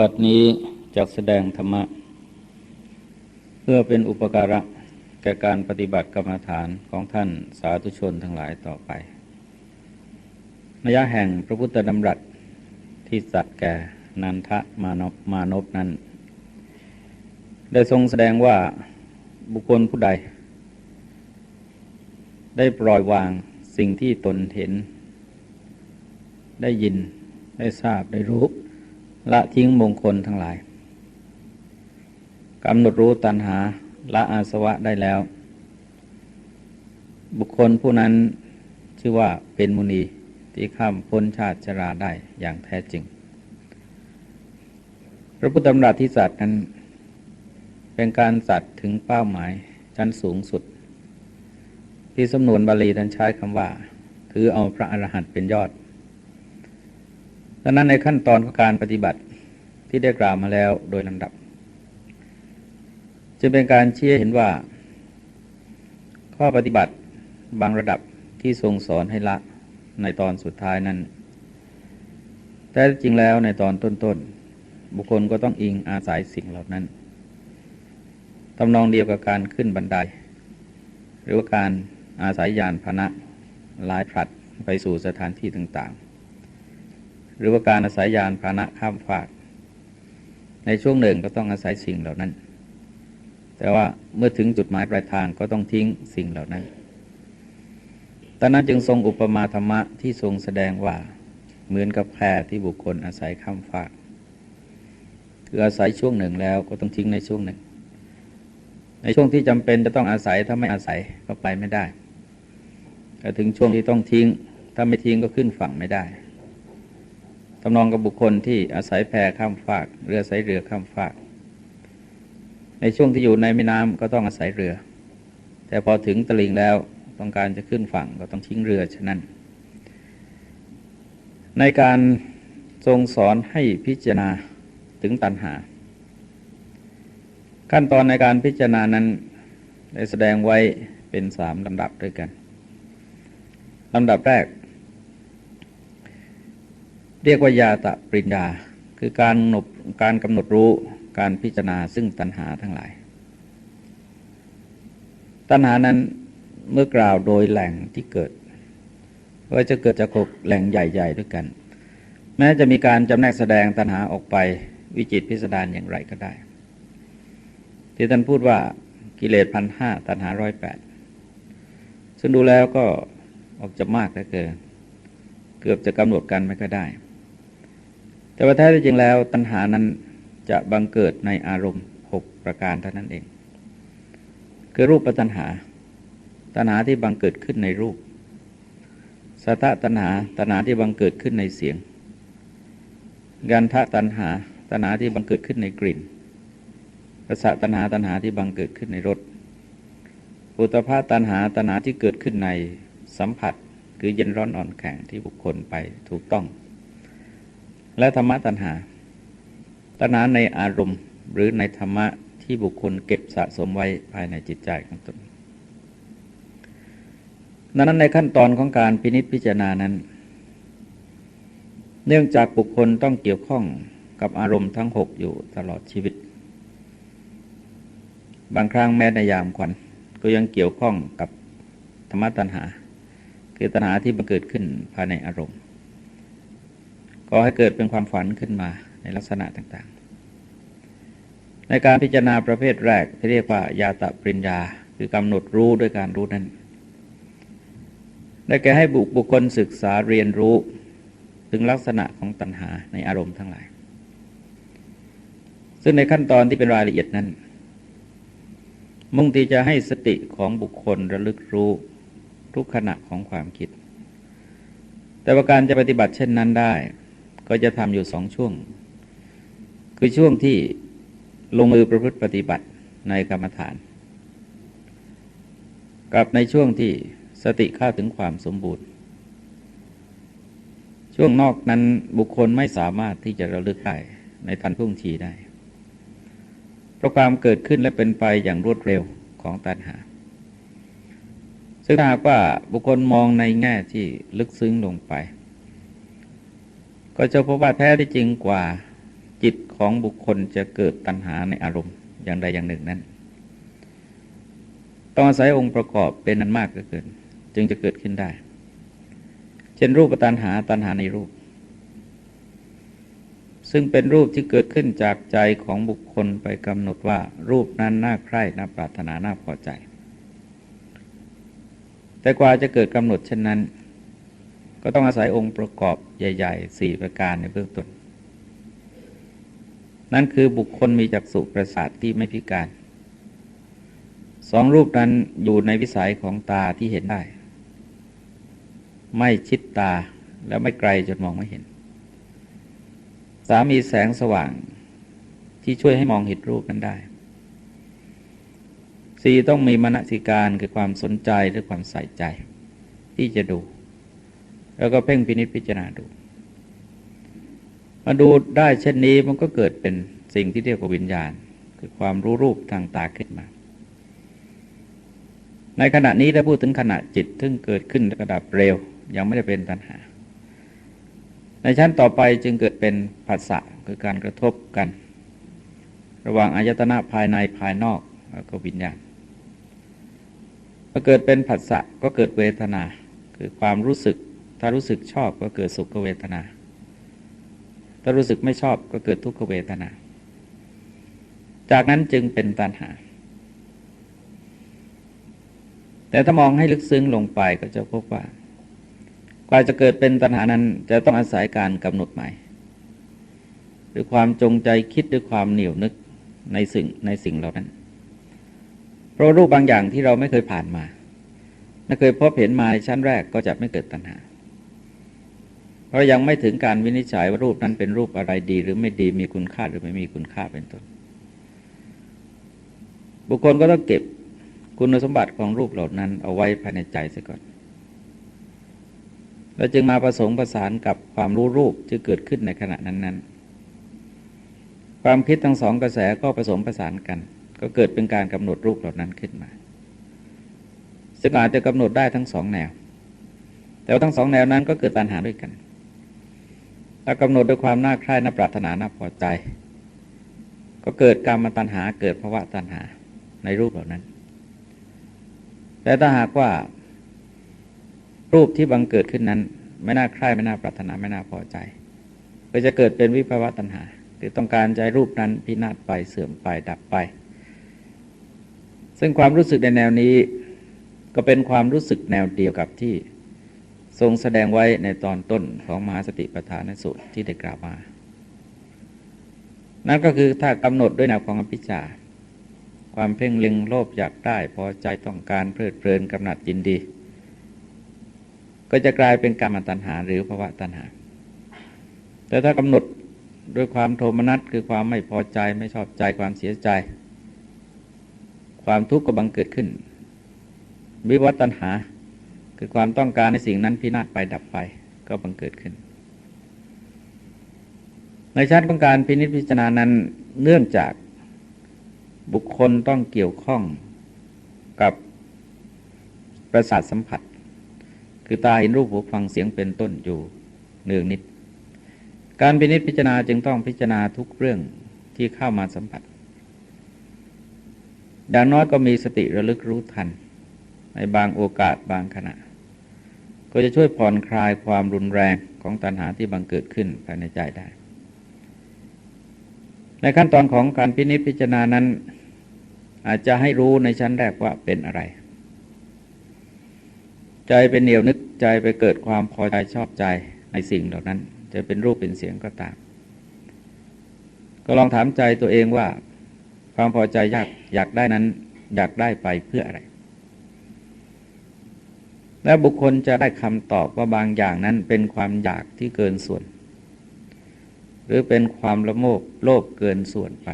บัดนี้จักแสดงธรรมะ เพื่อเป็นอุปการะแก่การปฏิบัติกรรมฐานของท่านสาธุชนทั้งหลายต่อไปนัยแห่งพระพุทธดำรัสที่สัตว์แก่นันทะมานพมานพนั้น ได้ทรงแสดงว่าบุคคลผู้ใด ได้ปล่อยวางสิ่งที่ตนเห็น ได้ยินได้ทราบได้รู้ ละทิ้งมงคลทั้งหลายกำหนดรู้ตัณหาละอาสวะได้แล้ว บุคคลผู้นั้นชื่อว่าเป็นมุนีที่ข้ามพ้นชาติชราได้อย่างแท้จริง พระพุทธธรรมราที่สัตว์นั้น เป็นการสัตว์ถึงเป้าหมายชั้นสูงสุด ที่สำนวนบาลีท่านใช้คำว่า ถือเอาพระอรหันต์เป็นยอด ดังนั้นในขั้นตอนของการปฏิบัติที่ได้กล่าวมาแล้วโดยลำดับ จะเป็นการเชี่ยเห็นว่า ข้อปฏิบัติบางระดับที่ทรงสอนให้ละในตอนสุดท้ายนั้น แต่จริงแล้วในตอนต้นๆ บุคคลก็ต้องอิงอาศัยสิ่งเหล่านั้นตำนองเดียวกับการขึ้นบันได หรือว่าการอาศัยยานพานะหลายผลัดไปสู่สถานที่ต่างๆ หรือว่าการอาศัยยานพาหนะข้ามฝาก ในช่วงหนึ่งก็ต้องอาศัยสิ่งเหล่านั้น แต่ว่าเมื่อถึงจุดหมายปลายทางก็ต้องทิ้งสิ่งเหล่านั้นตอนนั้นจึงทรงอุปมาธรรมะที่ทรงแสดงว่าเหมือนกับแพที่บุคคลอาศัยข้ามฟากคืออาศัยช่วงหนึ่งแล้วก็ต้องทิ้งในช่วงหนึ่ง ในช่วงที่จำเป็นจะต้องอาศัยถ้าไม่อาศัยก็ไปไม่ได้แต่ถึงช่วงที่ต้องทิ้ง ถ้าไม่ทิ้งก็ขึ้นฝั่งไม่ได้ ตำนองกับบุคคลที่อาศัยแพข้ามฟาก เรืออาศัยเรือข้ามฟาก ในช่วงที่อยู่ในแม่น้ำก็ต้องอาศัยเรือ แต่พอถึงตลิ่งแล้วต้องการจะขึ้นฝั่งก็ต้องทิ้งเรือฉะนั้น ในการทรงสอนให้พิจารณาถึงตัณหา ขั้นตอนในการพิจารณานั้นได้แสดงไว้เป็นสามลำดับด้วยกันลำดับแรก เรียกว่ายาตะปริญญา คือการหนบการกำหนดรู้การพิจารณาซึ่งตัณหาทั้งหลาย ตัณหานั้นเมื่อกล่าวโดยแหล่งที่เกิดว่าจะเกิดจากกแหล่งใหญ่ ๆ ด้วยกัน แม้จะมีการจำแนกแสดงตัณหาออกไปวิจิตพิสดารอย่างไรก็ได้ ที่ท่านพูดว่ากิเลสพันห้าตัณหาร้อยแปดซึ่งดูแล้วก็ออกจะมากเหลือเกินเกือบจะกำหนดกันไม่ก็ได้ แต่ว่าแท้จริงแล้วตัณหานั้นจะบังเกิดในอารมณ์หกประการเท่านั้นเอง คือรูปปัตัณหา ตัณหาที่บังเกิดขึ้นในรูปสัตตัณหาตัณหาที่บังเกิดขึ้นในเสียงกันทะตัณหาตัณหาที่บังเกิดขึ้นในกลิ่นรสตัณหาตัณหาที่บังเกิดขึ้นในรสปุตภาตัณหาตัณหาที่เกิดขึ้นในสัมผัส คือเย็นร้อนอ่อนแข็งที่บุคคลไปถูกต้อง และธรรมะตัณหา ตัณหาในอารมณ์หรือในธรรมะที่บุคคลเก็บสะสมไว้ภายในจิตใจของตนดังนั้นในขั้นตอนของการพินิษพิจารณานั้น เนื่องจากบุคคลต้องเกี่ยวข้องกับอารมณ์ทั้งหกอยู่ตลอดชีวิต บางครั้งแม้ในยามขวัญก็ยังเกี่ยวข้องกับธรรมะตัณหา คือตัณหาที่บังเกิดขึ้นภายในอารมณ์ ก็ให้เกิดเป็นความฝันขึ้นมาในลักษณะต่างๆ ในการพิจารณาประเภทแรกที่เรียกว่ายาตะปริญญา คือกำหนดรู้ด้วยการรู้นั้นได้แก่ให้บุบุคคลศึกษาเรียนรู้ถึงลักษณะของตัณหาในอารมณ์ทั้งหลาย ซึ่งในขั้นตอนที่เป็นรายละเอียดนั้น มุ่งที่จะให้สติของบุคคลระลึกรู้ทุกขณะของความคิด แต่ว่าการจะปฏิบัติเช่นนั้นได้ ก็จะทำอยู่สองช่วง คือช่วงที่ลงมือประพฤติปฏิบัติในกรรมฐาน กับในช่วงที่สติเข้าถึงความสมบูรณ์ ช่วงนอกนั้นบุคคลไม่สามารถที่จะระลึกได้ในทันท่วงทีได้ เพราะความเกิดขึ้นและเป็นไปอย่างรวดเร็วของตัณหา ซึ่งหากว่าบุคคลมองในแง่ที่ลึกซึ้งลงไป ก็จะพบว่าแท้ที่จริงกว่าจิตของบุคคลจะเกิดตัณหาในอารมณ์อย่างใดอย่างหนึ่งนั้น ต้องอาศัยองค์ประกอบเป็นนันมากเกิน จึงจะเกิดขึ้นได้ เช่นรูปตัณหาตัณหาในรูป ซึ่งเป็นรูปที่เกิดขึ้นจากใจของบุคคลไปกำหนดว่า รูปนั้นน่าใคร่น่าปรารถนาน่าพอใจ แต่กว่าจะเกิดกำหนดเช่นนั้น ก็ต้องอาศัยองค์ประกอบใหญ่ๆสี่ประการในเบื้องต้น นั่นคือบุคคลมีจักษุประสาทที่ไม่พิการ สองรูปนั้นอยู่ในวิสัยของตาที่เห็นได้ ไม่ชิดตาแล้วไม่ไกลจนมองไม่เห็น สามีแสงสว่างที่ช่วยให้มองเห็นรูปนั้นได้สี่ต้องมีมณสิการคือความสนใจหรือความใส่ใจ ที่จะดู แล้วก็เพ่งพินิจพิจารณาดู มาดูได้เช่นนี้มันก็เกิดเป็นสิ่งที่เรียกว่าวิญญาณ คือความรู้รูปทางตาขึ้นมา ในขณะนี้ถ้าพูดถึงขณะจิตซึ่งเกิดขึ้นระดับเร็ว ยังไม่ได้เป็นตัณหา ในชั้นต่อไปจึงเกิดเป็นผัสสะคือการกระทบกัน ระหว่างอายตนะภายในภายนอกแล้วก็วิญญาณพอเกิดเป็นผัสสะก็เกิดเวทนา คือความรู้สึก ถ้ารู้สึกชอบก็เกิดสุขเวทนา ถ้ารู้สึกไม่ชอบก็เกิดทุกขเวทนา จากนั้นจึงเป็นตัณหา แต่ถ้ามองให้ลึกซึ้งลงไปก็จะพบว่ากว่าจะเกิดเป็นตัณหานั้นจะต้องอาศัยการกำหนดหมายด้วยความจงใจคิดด้วยความเหนียวนึกในสิ่งในสิ่งเหล่านั้น เพราะรูปบางอย่างที่เราไม่เคยผ่านมา ไม่เคยพบเห็นมาในชั้นแรกก็จะไม่เกิดตัณหา เพราะยังไม่ถึงการวินิจฉัยว่ารูปนั้นเป็นรูปอะไรดี หรือไม่ดีมีคุณค่าหรือไม่มีคุณค่าเป็นต้น บุคคลก็ต้องเก็บคุณสมบัติของรูปเหล่านั้นเอาไว้ภายในใจเสียก่อนแล้วจึงมาประสงค์ประสานกับความรู้รูปที่เกิดขึ้นในขณะนั้น ๆ ความคิดทั้งสองกระแสก็ผสมประสานกัน ก็เกิดเป็นการกำหนดรูปเหล่านั้นขึ้นมาซึ่งอาจจะกำหนดได้ทั้งสองแนว แต่ว่าทั้งสองแนวนั้นก็เกิดปัญหาด้วยกัน ถ้ากำหนดด้วยความน่าใคร่น่าปรารถนาน่าพอใจ ก็เกิดกรรมตัณหาเกิดภาวะตัณหาในรูปเหล่านั้น แต่ถ้าหากว่า รูปที่บังเกิดขึ้นนั้น ไม่น่าใคร่ไม่น่าปรารถนาไม่น่าพอใจ ก็จะเกิดเป็นวิภาวะตัณหา คือต้องการใจรูปนั้นพินาศไปเสื่อมไปดับไป ซึ่งความรู้สึกในแนวนี้ ก็เป็นความรู้สึกแนวเดียวกับที่ ทรงแสดงไว้ในตอนต้นของมหาสติปัฏฐานสูตรที่ได้กล่าวมา นั่นก็คือถ้ากำหนดด้วยแนวของอภิชาความเพ่งเล็งโลภอยากได้พอใจต้องการเพลิดเพลินกำหนัดยินดี ก็จะกลายเป็นกรรมตัณหาหรือภาวะตัณหา แต่ถ้ากำหนดด้วยความโทมนัสคือความไม่พอใจไม่ชอบใจความเสียใจ ความทุกข์ก็บังเกิดขึ้น วิวัตตัณหา คือความต้องการในสิ่งนั้นพินาศไปดับไปก็บังเกิดขึ้น ในชั้นของการพินิจพิจารณานั้นเนื่องจากบุคคลต้องเกี่ยวข้องกับประสาทสัมผัส คือตาเห็นรูปหูฟังเสียงเป็นต้นอยู่เนืองนิด การพินิจพิจารณาจึงต้องพิจารณาทุกเรื่องที่เข้ามาสัมผัสอย่างน้อยก็มีสติระลึกรู้ทัน ในบางโอกาสบางขณะ ก็จะช่วยผ่อนคลายความรุนแรงของตัณหาที่บังเกิดขึ้นภายในใจได้ ในขั้นตอนของการพินิจพิจารณานั้น อาจจะให้รู้ในชั้นแรกว่าเป็นอะไร ใจเป็นเหนียวนึกใจไปเกิดความพอใจชอบใจในสิ่งเหล่านั้น จะเป็นรูปเป็นเสียงก็ตาม ก็ลองถามใจตัวเองว่า ความพอใจอยากอยากได้นั้น อยากได้ไปเพื่ออะไร และบุคคลจะได้คำตอบว่าบางอย่างนั้นเป็นความอยากที่เกินส่วน หรือเป็นความละโมบโลภเกินส่วนไป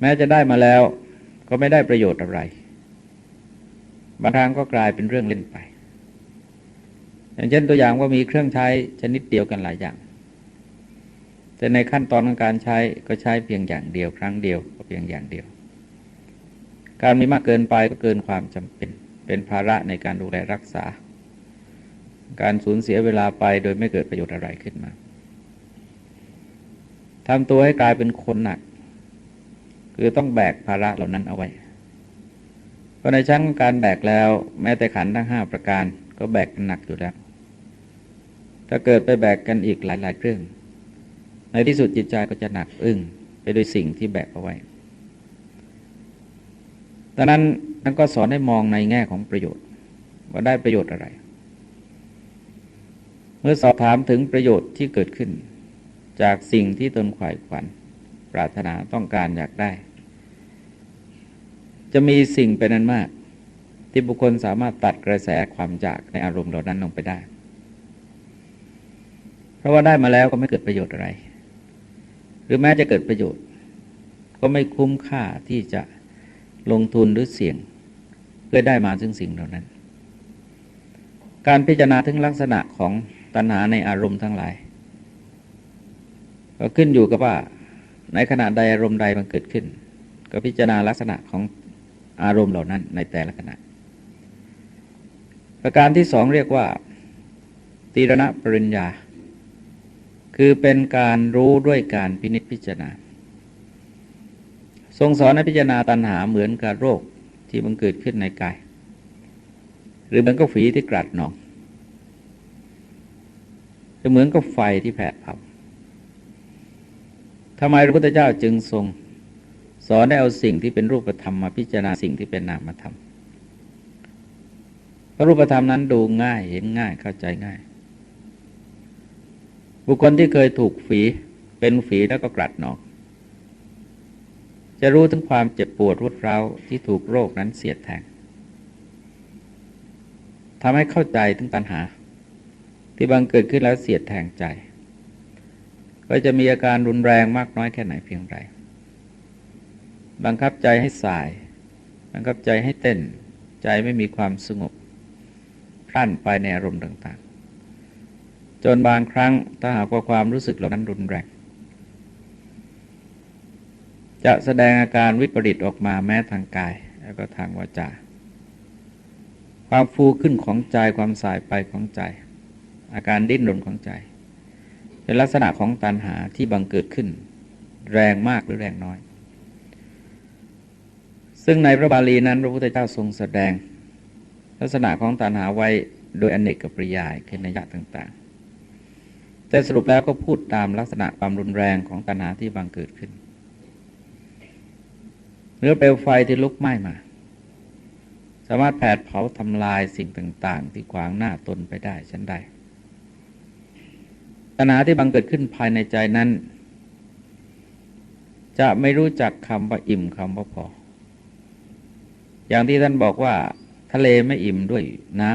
แม้จะได้มาแล้วก็ไม่ได้ประโยชน์อะไร บางครั้งก็กลายเป็นเรื่องเล่นไป อย่างเช่นตัวอย่างว่ามีเครื่องใช้ชนิดเดียวกันหลายอย่าง แต่ในขั้นตอนของการใช้ก็ใช้เพียงอย่างเดียว ครั้งเดียวก็เพียงอย่างเดียว การมีมากเกินไปก็เกินความจำเป็น เป็นภาระในการดูแลรักษา การสูญเสียเวลาไปโดยไม่เกิดประโยชน์อะไรขึ้นมาทำตัวให้กลายเป็นคนหนัก คือต้องแบกภาระเหล่านั้นเอาไว้เพราะในชั้นของการแบกแล้วแม้แต่ขันทั้งห้าประการก็แบกกันหนักอยู่แล้ว ถ้าเกิดไปแบกกันอีกหลายๆเรื่อง ในที่สุดจิตใจก็จะหนักอึ้งไปด้วยสิ่งที่แบกเอาไว้ ดังนั้นท่นก็สอนให้มองในแง่ของประโยชน์ ว่าได้ประโยชน์อะไร เมื่อสอบถามถึงประโยชน์ที่เกิดขึ้น จากสิ่งที่ตนขวายขวัญปรารถนาต้องการอยากได้ จะมีสิ่งเป็นนั้นมาก ที่บุคคลสามารถตัดกระแสความอยากในอารมณ์เหล่านั้นลงไปได้ เพราะว่าได้มาแล้วก็ไม่เกิดประโยชน์อะไร หรือแม้จะเกิดประโยชน์ ก็ไม่คุ้มค่าที่จะ ลงทุนหรือเสี่ยง เพื่อได้มาซึ่งสิ่งเหล่านั้น การพิจารณาถึงลักษณะของตัณหาในอารมณ์ทั้งหลาย ก็ขึ้นอยู่กับว่า ในขณะใดอารมณ์ใดมันเกิดขึ้น ก็พิจารณาลักษณะของอารมณ์เหล่านั้นในแต่ละขณะ ประการที่สองเรียกว่าตีรณปริญญา คือเป็นการรู้ด้วยการพินิจพิจารณา ทรงสอนให้พิจารณาตัณหาเหมือนกับโรคที่มันเกิดขึ้นในกาย หรือเหมือนกับฝีที่กรัดหนองหรือเหมือนกับไฟที่แผดเผาทำไมพระพุทธเจ้าจึงทรงสอนให้เอาสิ่งที่เป็นรูปธรรมมาพิจารณาสิ่งที่เป็นนามธรรมเพราะรูปธรรมนั้นดูง่ายเห็นง่ายเข้าใจง่าย บุคคลที่เคยถูกฝีเป็นฝีแล้วก็กรัดหนอง จะรู้ถึงความเจ็บปวดรุดร้าวที่ถูกโรคนั้นเสียดแทงทำให้เข้าใจถึงปัญหา ที่บังเกิดขึ้นแล้วเสียดแทงใจ ก็จะมีอาการรุนแรงมากน้อยแค่ไหนเพียงไร บังคับใจให้สาย บังคับใจให้เต้น ใจไม่มีความสงบพลั่นไปในอารมณ์ต่างๆ จนบางครั้งถ้าหากว่าความรู้สึกเหล่านั้นรุนแรง จะแสดงอาการวิปริตออกมาแม้ทางกาย แล้วก็ทางวาจาความฟูขึ้นของใจความสายไปของใจ อาการดิ้นรนของใจ เป็นลักษณะของตันหาที่บังเกิดขึ้น แรงมากหรือแรงน้อย ซึ่งในพระบาลีนั้น พระพุทธเจ้าทรงแสดง ลักษณะของตันหาไว้โดยอนเนกกับปริยายคือนัยยะต่าง ๆ แต่สรุปแล้วก็พูดตามลักษณะความรุนแรงของตันหาที่บังเกิดขึ้น รือเปลวไฟที่ลุกไหม้มา สามารถแผดเผาทำลายสิ่งต่าง ๆ ที่ขวางหน้าตนไปได้ชั้นใดตัณหาที่บังเกิดขึ้นภายในใจนั้น จะไม่รู้จักคำว่าอิ่มคำว่าพอ อย่างที่ท่านบอกว่า ทะเลไม่อิ่มด้วยน้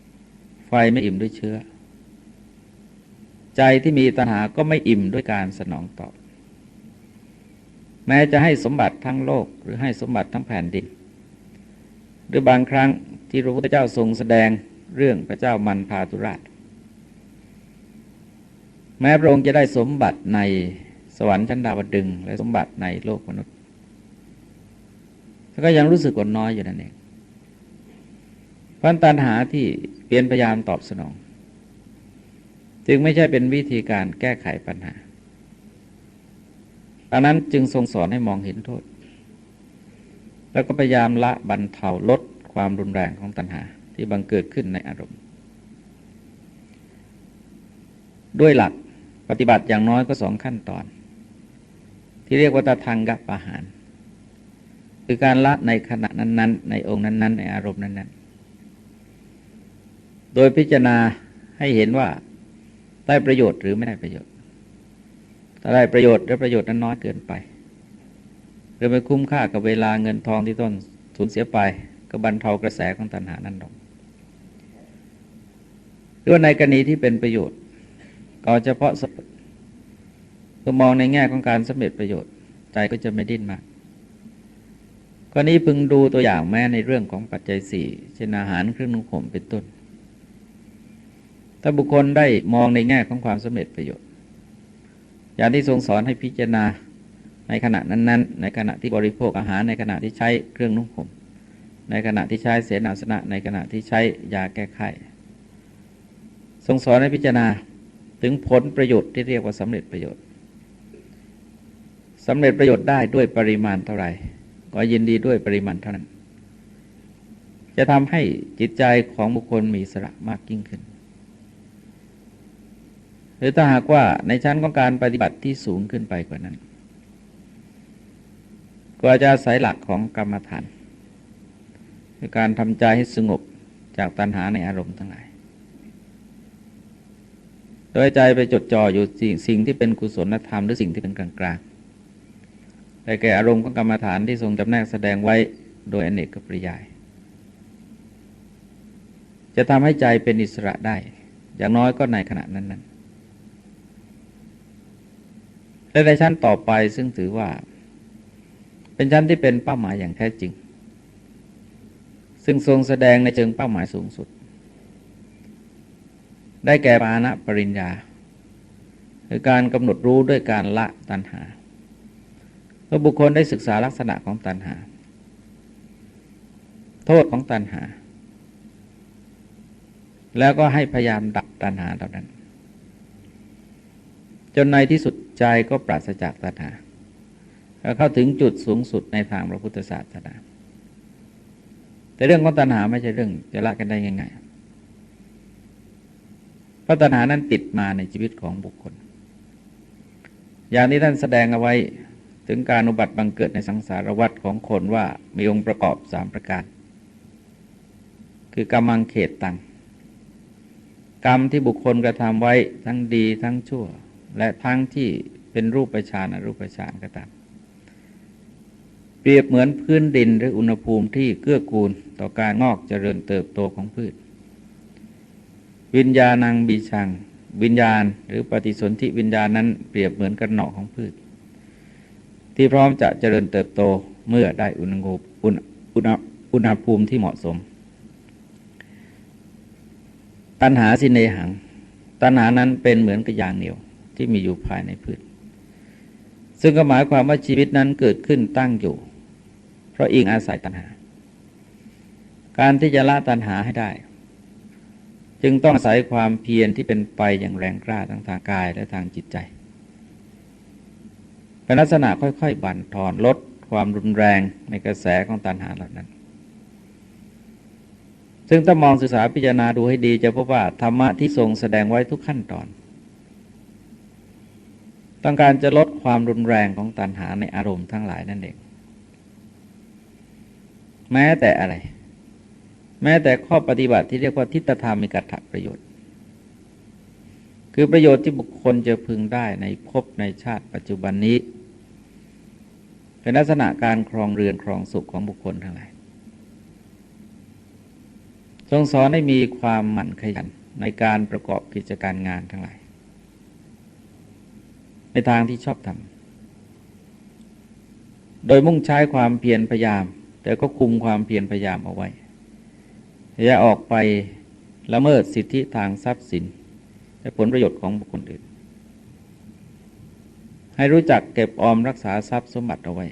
ำไฟไม่อิ่มด้วยเชื้อ ใจที่มีตัณหาก็ไม่อิ่มด้วยการสนองตอบ แม้จะให้สมบัติทั้งโลกหรือให้สมบัติทั้งแผ่นดิน หรือบางครั้งที่พระพุทธเจ้าทรงแสดงเรื่องพระเจ้ามันพาตุราช แม้พระองค์จะได้สมบัติในสวรรค์ชั้นดาวดึง และสมบัติในโลกมนุษย์ก็ยังรู้สึกว่าน้อยอยู่นั่นเองพันตันหาที่เปลี่ยนพยายามตอบสนอง จึงไม่ใช่เป็นวิธีการแก้ไขปัญหา ดังนั้นจึงทรงสอนให้มองเห็นโทษ แล้วก็พยายามละบรรเทาลดความรุนแรงของตัณหาที่บังเกิดขึ้นในอารมณ์ ด้วยหลักปฏิบัติอย่างน้อยก็สองขั้นตอน ที่เรียกว่าตาทางกับอาหาร คือการละในขณะนั้น ๆ ในองค์นั้น ๆ ในอารมณ์นั้น ๆ โดยพิจารณาให้เห็นว่าได้ประโยชน์หรือไม่ได้ประโยชน์ ถ้าได้ประโยชน์และประโยชน์นั้นน้อยเกินไปหรือไม่คุ้มค่ากับเวลาเงินทองที่ต้นสูญเสียไป ก็บรรเทากระแสของตัณหานั้นลงหรือว่าในกรณีที่เป็นประโยชน์ก็เฉพาะตัวมองในแง่ของการสำเร็จประโยชน์ ใจก็จะไม่ดิ้นมากกรณีพึงดูตัวอย่างแม้ในเรื่องของปัจจัยสี่เช่นอาหารเครื่องนุ่งห่มเป็นต้น ถ้าบุคคลได้มองในแง่ของความสำเร็จประโยชน์ อย่างที่ทรงสอนให้พิจารณาในขณะนั้น ๆ ในขณะที่บริโภคอาหารในขณะที่ใช้เครื่องนุ่งห่มในขณะที่ใช้เสนาสนะ ในขณะที่ใช้ยาแก้ไขทรงสอนให้พิจารณาถึงผลประโยชน์ที่เรียกว่าสำเร็จประโยชน์สำเร็จประโยชน์ได้ด้วยปริมาณเท่าไหร่ ก็ยินดีด้วยปริมาณเท่านั้น จะทำให้จิตใจของบุคคลมีสระมากยิ่งขึ้น หรือถ้าหากว่าในชั้นของการปฏิบัติที่สูงขึ้นไปกว่านั้น ก็จะอาศัยหลักของกรรมฐานคือการทำใจให้สงบจากตัณหาในอารมณ์ทั้งหลาย โดยใจไปจดจ่ออยู่สิ่งสิ่งที่เป็นกุศลธรรมหรือสิ่งที่เป็นกลางกลางแต่แก่อารมณ์ของกรรมฐานที่ทรงจำแนกแสดงไว้โดยอเนกกปริยาย จะทำให้ใจเป็นอิสระได้ อย่างน้อยก็ในขณะนั้นนั้น และในชั้นต่อไปซึ่งถือว่า เป็นชั้นที่เป็นเป้าหมายอย่างแท้จริง ซึ่งทรงแสดงในเชิงเป้าหมายสูงสุด ได้แก่ปานะปริญญาคือการกำหนดรู้ด้วยการละตัณหาเมื่อบุคคลได้ศึกษาลักษณะของตัณหา โทษของตัณหา แล้วก็ให้พยายามดับตัณหาเหล่านั้น จนในที่สุดใจก็ปราศจากตัณหาเข้าถึงจุดสูงสุดในทางพระพุทธศาสนา แต่เรื่องของตัณหาไม่ใช่เรื่องจะละกันได้ง่ายๆเพราะตัณหานั้นติดมาในชีวิตของบุคคล อย่างที่ท่านแสดงเอาไว้ถึงการอุบัติบังเกิดในสังสารวัฏของคนว่ามีองค์ประกอบสามประการ คือกรรมังเขตตัง กรรมที่บุคคลกระทำไว้ทั้งดีทั้งชั่ว และทั้งที่เป็นรูปฌานอรูปฌานก็ตาม เปรียบเหมือนพื้นดินหรืออุณหภูมิที่เกื้อกูลต่อการงอกเจริญเติบโตของพืช วิญญาณังบีชัง วิญญาณหรือปฏิสนธิวิญญาณนั้นเปรียบเหมือนกระหน่อของพืช ที่พร้อมจะเจริญเติบโตเมื่อได้อุณหภูมิอุณหภูมิที่เหมาะสม ตัณหาสิเนหัง ตัณหานั้นเป็นเหมือนกับยางเหนียว ที่มีอยู่ภายในพืช ซึ่งก็หมายความว่าชีวิตนั้นเกิดขึ้นตั้งอยู่ เพราะอิงอาศัยตัณหา การที่จะละตัณหาให้ได้ จึงต้องอาศัยความเพียรที่เป็นไปอย่างแรงกล้าทั้งทางกายและทางจิตใจเป็นลักษณะค่อยๆ บั่นทอนลดความรุนแรงในกระแสของตัณหาเหล่านั้น ซึ่งถ้ามองศึกษาพิจารณาดูให้ดีจะพบว่าธรรมะที่ทรงแสดงไว้ทุกขั้นตอน ต้องการจะลดความรุนแรงของตัณหาในอารมณ์ทั้งหลายนั่นเอง แม้แต่อะไร แม้แต่ข้อปฏิบัติที่เรียกว่าทิฏฐธรรมิกัตถประโยชน์ คือประโยชน์ที่บุคคลจะพึงได้ในภพในชาติปัจจุบันนี้ เป็นลักษณะการครองเรือนครองสุขของบุคคลทั้งหลายทรงสอนให้มีความหมั่นขยันในการประกอบกิจการงานทั้งหลาย ในทางที่ชอบทำโดยมุ่งใช้ความเพียรพยายาม แต่ก็คุมความเพียรพยายามเอาไว้อย่าออกไปละเมิดสิทธิทางทรัพย์สิน และผลประโยชน์ของบุคคลอื่น ให้รู้จักเก็บออมรักษาทรัพย์สมบัติเอาไว้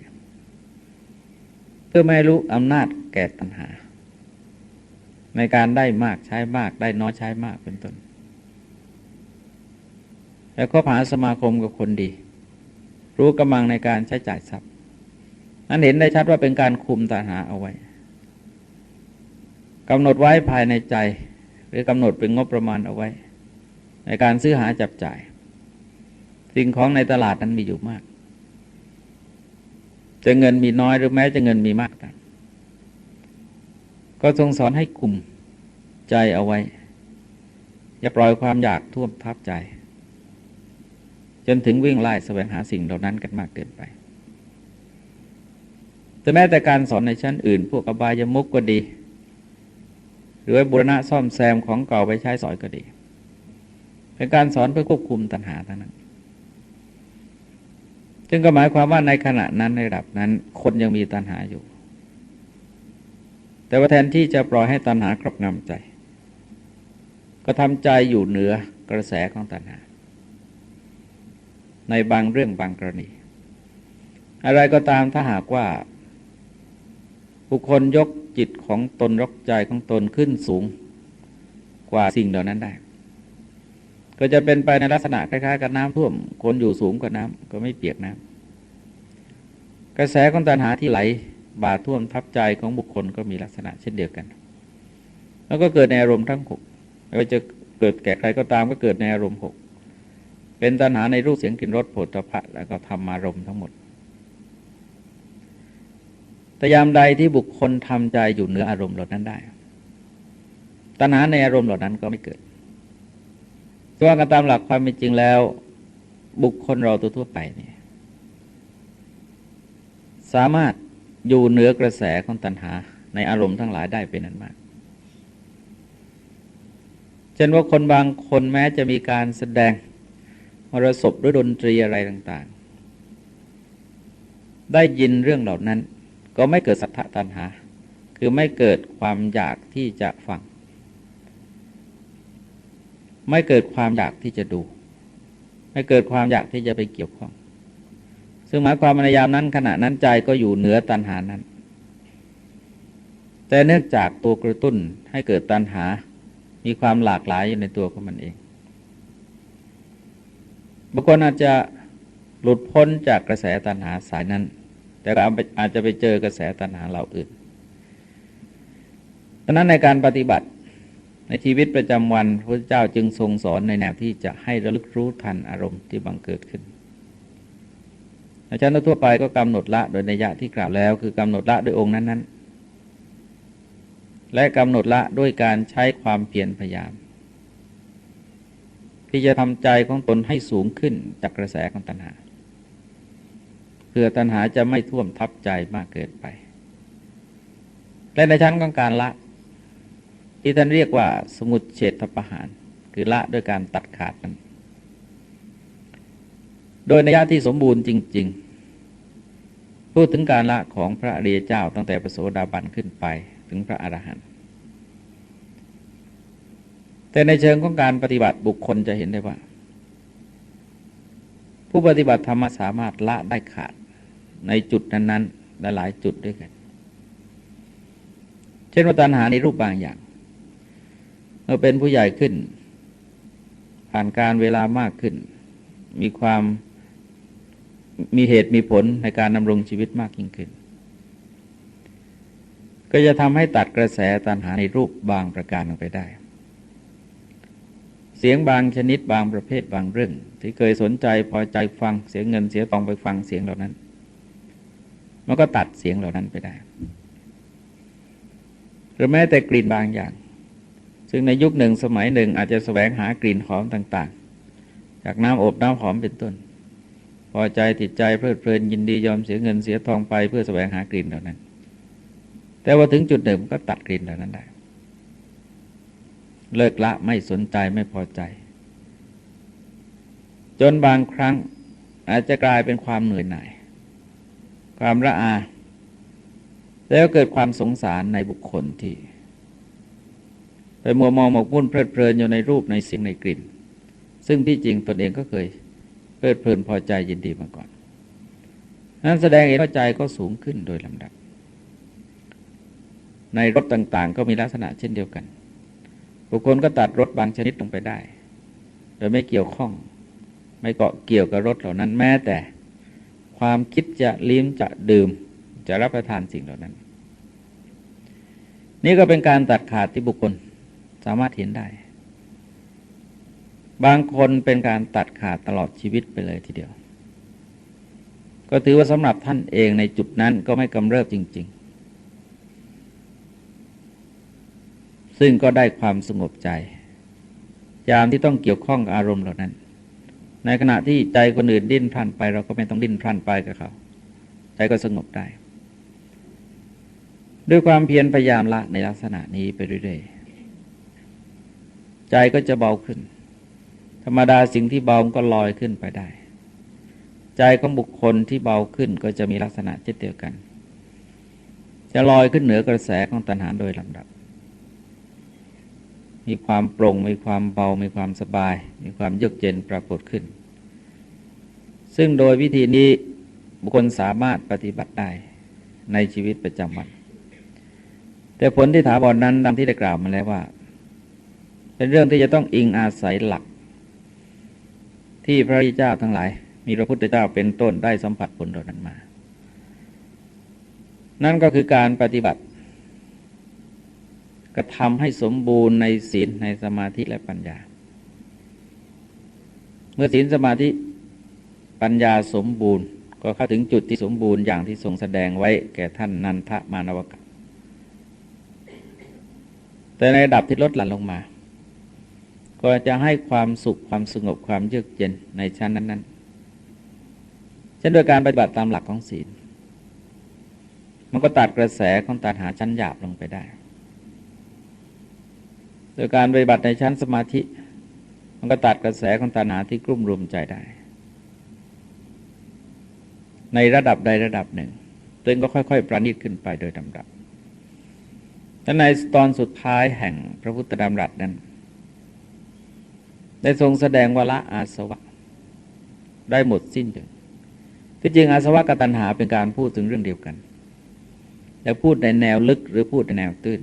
เพื่อไม่รู้อำนาจแก่ตัณหา ในการได้มากใช้มากได้น้อยใช้มากเป็นต้น แล้วก็หาสมาคมกับคนดี รู้กำลังในการใช้จ่ายทรัพย์นั้นเห็นได้ชัดว่าเป็นการคุมตัณหาเอาไว้กำหนดไว้ภายในใจ หรือกำหนดเป็นงบประมาณเอาไว้ ในการซื้อหาจับจ่าย สิ่งของในตลาดนั้นมีอยู่มาก จะเงินมีน้อยหรือแม้จะเงินมีมากกันก็ทรงสอนให้คุมใจเอาไว้ อย่าปล่อยความอยากท่วมทับใจ จนถึงวิ่งไล่แสวงหาสิ่งเหล่านั้นกันมากเกินไป แต่แม้แต่การสอนในชั้นอื่น พวกอบายมุกก็ดี หรือบุรณะซ่อมแซมของเก่าไปใช้สอยก็ดี เป็นการสอนเพื่อควบคุมตัณหาเท่านั้นซึ่งก็หมายความว่าในขณะนั้นในระดับนั้น คนยังมีตัณหาอยู่ แต่ว่าแทนที่จะปล่อยให้ตัณหาครอบงำใจ ก็ทำใจอยู่เหนือกระแสของตัณหา ในบางเรื่องบางกรณี อะไรก็ตามถ้าหากว่า บุคคลยกจิตของตนยกใจของตนขึ้นสูงกว่าสิ่งเหล่านั้นได้ ก็จะเป็นไปในลักษณะคล้ายๆกับน้ำท่วม คนอยู่สูงกว่าน้ำก็ไม่เปียกน้ำกระแสของตัณหาที่ไหลบาท่วมทับใจของบุคคลก็มีลักษณะเช่นเดียวกัน แล้วก็เกิดในอารมณ์ทั้งหกไม่ว่าจะเกิดแก่ใครก็ตามก็เกิดในอารมณ์หก เป็นตัณหาในรูปเสียงกลิ่นรสผฏฐัพพะแล้วก็ธรรมารมณ์ทั้งหมด แต่ยามใดที่บุคคลทำใจอยู่เหนืออารมณ์เหล่านั้นได้ ตัณหาในอารมณ์เหล่านั้นก็ไม่เกิดตัวกันตามหลักความเป็นจริงแล้ว บุคคลเราตัวทั่วไปเนี่ยสามารถอยู่เหนือกระแสของตัณหาในอารมณ์ทั้งหลายได้เป็นนั้นมากเช่นว่าคนบางคนแม้จะมีการแสดง มรสพด้วยดนตรีอะไรต่างๆ ได้ยินเรื่องเหล่านั้น ก็ไม่เกิดสัทธตัณหา คือไม่เกิดความอยากที่จะฟัง ไม่เกิดความอยากที่จะดู ไม่เกิดความอยากที่จะไปเกี่ยวข้อง ซึ่งหมายความในยามนั้นขณะนั้นใจก็อยู่เหนือตัณหานั้น แต่เนื่องจากตัวกระตุ้นให้เกิดตัณหา มีความหลากหลายอยู่ในตัวของมันเอง บางคนอาจจะหลุดพ้นจากกระแสตัณหาสายนั้น แต่อาจจะไปเจอกระแสตัณหาเหล่าอื่นดังนั้นในการปฏิบัติในชีวิตประจำวันพระเจ้าจึงทรงสอนในแนวที่จะให้ระลึกรู้ทันอารมณ์ที่บังเกิดขึ้น อาจารย์ทั่วไปก็กำหนดละโดยนัยะที่กล่าวแล้ว คือกำหนดละโดยองค์นั้น ๆ และกำหนดละด้วยการใช้ความเพียรพยายาม ที่จะทำใจของตนให้สูงขึ้นจากกระแสของตัณหาเพื่อตัณหาจะไม่ท่วมทับใจมากเกินไป และในชั้นของการละ ที่ท่านเรียกว่าสมุดเฉดประหาร คือละด้วยการตัดขาดนั้นโดยนัยะที่สมบูรณ์จริง ๆ พูดถึงการละของพระอริยเจ้าตั้งแต่ประโสดาบันขึ้นไปถึงพระอรหันต์ แต่ในเชิงของการปฏิบัติบุคคลจะเห็นได้ว่า ผู้ปฏิบัติธรรมสามารถละได้ขาดในจุดนั้นๆและหลายจุดด้วยกัน เช่นว่าตัณหาในรูปบางอย่าง เมื่อเป็นผู้ใหญ่ขึ้น ผ่านการเวลามากขึ้น มีความมีเหตุมีผลในการดำรงชีวิตมากยิ่งขึ้น ก็จะทำให้ตัดกระแสตัณหาในรูปบางประการออกไปได้ เสียงบางชนิดบางประเภทบางเรื่อง ที่เคยสนใจพอใจฟังเสียงเงินเสียทองไปฟังเสียงเหล่านั้น มันก็ตัดเสียงเหล่านั้นไปได้ หรือแม้แต่กลิ่นบางอย่าง ซึ่งในยุคหนึ่งสมัยหนึ่งอาจจะแสวงหากลิ่นหอมต่าง ๆ จากน้ำอบน้ำหอมเป็นต้น พอใจติดใจเพลิดเพลินยินดียอมเสียเงินเสียทองไปเพื่อแสวงหากลิ่นเหล่านั้น แต่ว่าถึงจุดหนึ่งก็ตัดกลิ่นเหล่านั้นได้ เลิกละไม่สนใจไม่พอใจ จนบางครั้งอาจจะกลายเป็นความเหนื่อยหน่าย ความระอา แล้วเกิดความสงสารในบุคคลที่ ไปมัวมองหมกมุ่นเพลิดเพลินอยู่ในรูปในเสียงในกลิ่น ซึ่งที่จริงตนเองก็เคยเพลิดเพลินพอใจยินดีมาก่อน นั้นแสดงเห็นว่าใจก็สูงขึ้นโดยลำดับ ในรถต่างๆ ก็มีลักษณะเช่นเดียวกัน บุคคลก็ตัดรถบางชนิดลงไปได้ โดยไม่เกี่ยวข้อง ไม่เกาะเกี่ยวกับรถเหล่านั้นแม้แต่ ความคิดจะลิ้มจะดื่ม จะรับประทานสิ่งเหล่านั้น นี่ก็เป็นการตัดขาดที่บุคคลสามารถเห็นได้ บางคนเป็นการตัดขาดตลอดชีวิตไปเลยทีเดียว ก็ถือว่าสำหรับท่านเองในจุดนั้นก็ไม่กำเริบจริง ๆ ซึ่งก็ได้ความสงบใจ ยามที่ต้องเกี่ยวข้องกับอารมณ์เหล่านั้น ในขณะที่ใจคนอื่นดิ้นพลันไป เราก็ไม่ต้องดิ้นพลันไปกับเขาใจก็สงบได้ ด้วยความเพียรพยายามละในลักษณะนี้ไปเรื่อยๆใจก็จะเบาขึ้น ธรรมดาสิ่งที่เบาก็ลอยขึ้นไปได้ ใจของบุคคลที่เบาขึ้นก็จะมีลักษณะเช่นเดียวกัน จะลอยขึ้นเหนือกระแสของตัณหาโดยลำดับ มีความโปร่ง มีความเบา มีความสบาย มีความเยือกเย็นปรากฏขึ้น ซึ่งโดยวิธีนี้บุคคลสามารถปฏิบัติได้ในชีวิตประจำวัน แต่ผลที่ถาบอนนั้นดังที่ได้กล่าวมาแล้วว่า เป็นเรื่องที่จะต้องอิงอาศัยหลัก ที่พระพุทธเจ้าทั้งหลาย มีพระพุทธเจ้าเป็นต้นได้สัมผัสผลเหล่านั้นมา นั่นก็คือการปฏิบัติ กระทำให้สมบูรณ์ในศีลในสมาธิและปัญญา เมื่อศีลสมาธิปัญญาสมบูรณ์ ก็เข้าถึงจุดที่สมบูรณ์อย่างที่ทรงแสดงไว้แก่ท่านนันทมานวกะแต่ในระดับที่ลดหลั่นลงมา ก็จะให้ความสุขความสงบความเยือกเย็นในชั้นนั้น ๆ เช่นโดยการปฏิบัติตามหลักของศีล มันก็ตัดกระแสของตัดหาชั้นหยาบลงไปได้ โดยการปฏิบัติในชั้นสมาธิ มันก็ตัดกระแสของตัณหาที่กลุ่มรุมใจได้ ในระดับใดระดับหนึ่งตัวเองก็ค่อย ๆ ประณีตขึ้นไปโดยลำดับและในตอนสุดท้ายแห่งพระพุทธดำรัสนั้น ได้ทรงแสดงวละอาสวะ ได้หมดสิ้นถึงที่จริงอาสวะกับตัณหาเป็นการพูดถึงเรื่องเดียวกัน แต่พูดในแนวลึกหรือพูดในแนวตื้น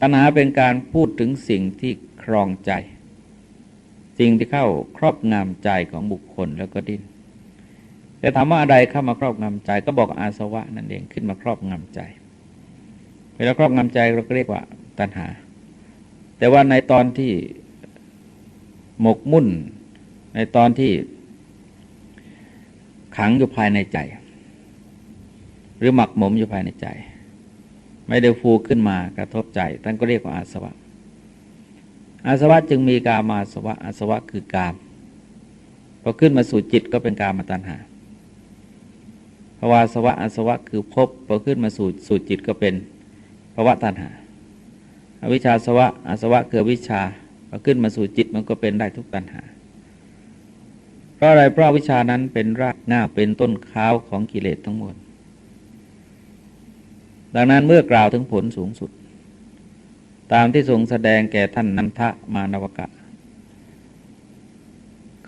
ตัณหาเป็นการพูดถึงสิ่งที่ครองใจ สิ่งที่เข้าครอบงำใจของบุคคลแล้วก็ดิ้นแต่ถามว่าอะไรเข้ามาครอบงำใจ ก็บอกอาสวะนั่นเองขึ้นมาครอบงำใจ เวลาครอบงำใจเราก็เรียกว่าตัณหา แต่ว่าในตอนที่หมกมุ่น ในตอนที่ขังอยู่ภายในใจ หรือหมักหมมอยู่ภายในใจ ไม่ได้ฟูขึ้นมากระทบใจท่านก็เรียกว่าอาสวะ อาสวะจึงมีกามาสวะ อาสวะคือกามพอขึ้นมาสู่จิตก็เป็นกามาตัณหาภาวาสวะอาสวะคือพบพอขึ้นมาสู่สู่จิตก็เป็นภาวะตัณหาอวิชชาสวะอาสวะคือวิชาพอขึ้นมาสู่จิตมันก็เป็นได้ทุกตัณหา เพราะอะไรเพราะวิชานั้นเป็นรากหน้าเป็นต้นข้าวของกิเลสทั้งหมด ดังนั้นเมื่อกล่าวถึงผลสูงสุด ตามที่ทรงแสดงแก่ท่านนันทะมานวกะ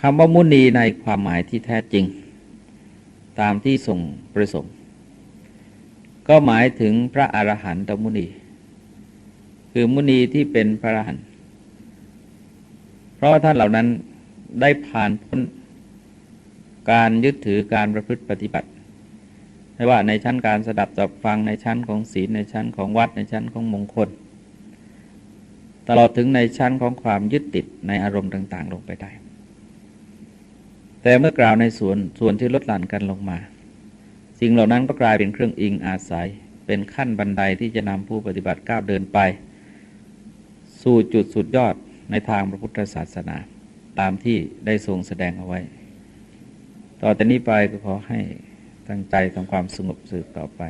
คำว่ามุนีในความหมายที่แท้จริง ตามที่ทรงประสงค์ ก็หมายถึงพระอรหันตมุนี คือมุนีที่เป็นพระอรหันต์เพราะว่าท่านเหล่านั้นได้ผ่านพ้นการยึดถือการประพฤติปฏิบัติ ไม่ว่าในชั้นการสดับจับฟังในชั้นของศีลในชั้นของวัดในชั้นของมงคล ตลอดถึงในชั้นของความยึดติดในอารมณ์ต่าง ๆ ลงไปได้ แต่เมื่อกล่าวในส่วนส่วนที่ลดหลั่นกันลงมา สิ่งเหล่านั้นก็กลายเป็นเครื่องอิงอาศัย เป็นขั้นบันไดที่จะนำผู้ปฏิบัติก้าวเดินไป สู่จุดสุดยอดในทางพระพุทธศาสนาตามที่ได้ทรงแสดงเอาไว้ ต่อจากนี้ไปก็ขอให้ ตั้งใจทำความสงบสืบต่อไป